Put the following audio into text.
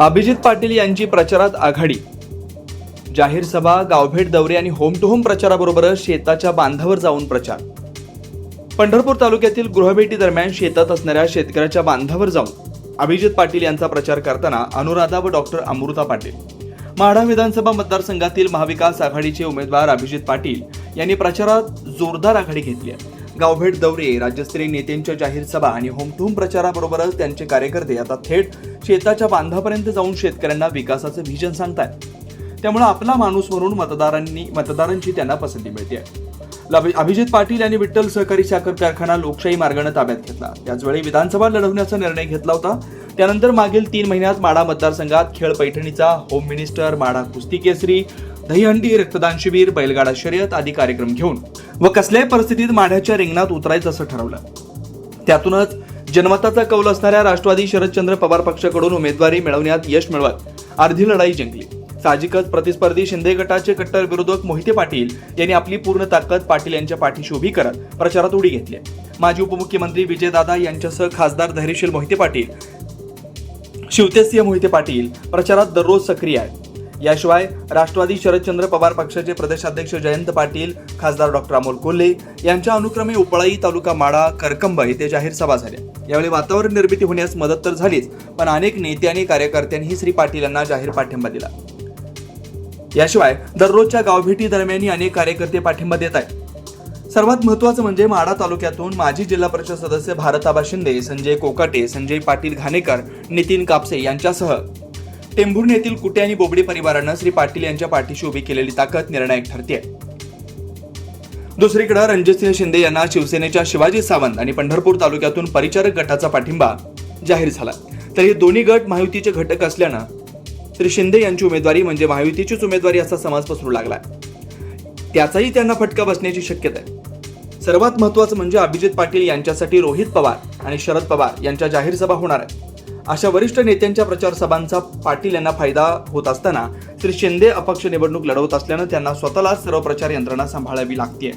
अभिजित पाटील यांची प्रचारात आघाडी. जाहीर सभा गावभेट दौरे आणि होम टू होम प्रचाराबरोबरच शेताच्या बांधावर जाऊन प्रचार. पंढरपूर तालुक्यातील गृहभेटी दरम्यान शेतात असणाऱ्या शेतकऱ्याच्या बांधावर जाऊन अभिजित पाटील यांचा प्रचार करताना अनुराधा व डॉक्टर अमृता पाटील. माढा विधानसभा मतदारसंघातील महाविकास आघाडीचे उमेदवार अभिजित पाटील यांनी प्रचारात जोरदार आघाडी घेतली आहे. गावभेट दौरे राज्यस्तरीय नेत्यांच्या जाहीर सभा आणि होम प्रचाराबरोबरच त्यांचे कार्यकर्ते आता थेट शेताच्या बांधापर्यंत जाऊन शेतकऱ्यांना विकासाचं व्हिजन सांगतायत. त्यामुळे आपला माणूस म्हणून मतदारांनी मतदारांची त्यांना पसंती मिळते. अभिजित पाटील यांनी विठ्ठल सहकारी साखर कारखाना लोकशाही मार्गाने ताब्यात घेतला. त्याचवेळी विधानसभा लढवण्याचा निर्णय घेतला होता. त्यानंतर मागील तीन महिन्यात माडा मतदारसंघात खेळ पैठणीचा होम मिनिस्टर माडा कुस्ती केसरी दहीहंडी रक्तदान शिबिर बैलगाडा शर्यत आदी कार्यक्रम घेऊन व कसल्याही परिस्थितीत माढ्याच्या रिंगणात उतरायचं असं ठरवलं. त्यातूनच जनमताचा कौल असणाऱ्या राष्ट्रवादी शरदचंद्र पवार पक्षाकडून उमेदवारी मिळवण्यात यश मिळवत अर्धी लढाई जिंकली. साहजिकच प्रतिस्पर्धी शिंदे गटाचे कट्टर विरोधक मोहिते पाटील यांनी आपली पूर्ण ताकद पाटील यांच्या पाठीशी उभी करत प्रचारात उडी घेतली. माजी उपमुख्यमंत्री विजयदादा यांच्यासह खासदार धैर्यशील मोहिते पाटील शिवतेसिंह मोहिते पाटील प्रचारात दररोज सक्रिय आहेत. याशिवाय राष्ट्रवादी शरदचंद्र पवार पक्षाचे प्रदेशाध्यक्ष जयंत पाटील खासदार डॉक्टर अमोल कोल्हे यांच्या अनुक्रमे उपळाई तालुका माडा करकंब येथे जाहीर सभा झाल्या यावेळी वातावरण निर्मिती होण्यास मदत तर झालीच पण अनेक नेते आणि कार्यकर्त्यांनी श्री पाटील यांना जाहीर पाठिंबा दिला. याशिवाय दररोजच्या गावभेटी दरम्यानही अनेक कार्यकर्ते पाठिंबा देत आहेत. सर्वात महत्वाचं म्हणजे माढा तालुक्यातून माजी जिल्हा परिषद सदस्य भारताबा शिंदे संजय कोकाटे संजय पाटील घाणेकर नितीन कापसे यांच्यासह टेंभुर्णी येथील कुटे आणि बोबडे परिवारानं श्री पाटील यांच्या पाठीशी उभी केलेली ताकद निर्णायक ठरते दुसरीकडे रणजितसिंह शिंदे यांना शिवसेनेच्या शिवाजी सावंत आणि पंढरपूर तालुक्यातून परिचारक गटाचा पाठिंबा जाहीर झाला. तर हे दोन्ही गट महायुतीचे घटक असल्यानं श्री शिंदे यांची उमेदवारी म्हणजे महायुतीचीच उमेदवारी असा समाज पसरू लागला त्याचाही त्यांना फटका बसण्याची शक्यता आहे. सर्वात महत्वाचं म्हणजे अभिजित पाटील यांच्यासाठी रोहित पवार आणि शरद पवार यांच्या जाहीर सभा होणार आहेत अशा वरिष्ठ नेत्यांच्या प्रचार सभांचा पाटील यांना फायदा होत असताना श्री शिंदे अपक्ष निवडणूक लढवत असल्यानं त्यांना स्वतःलाच सर्व प्रचार यंत्रणा सांभाळावी लागते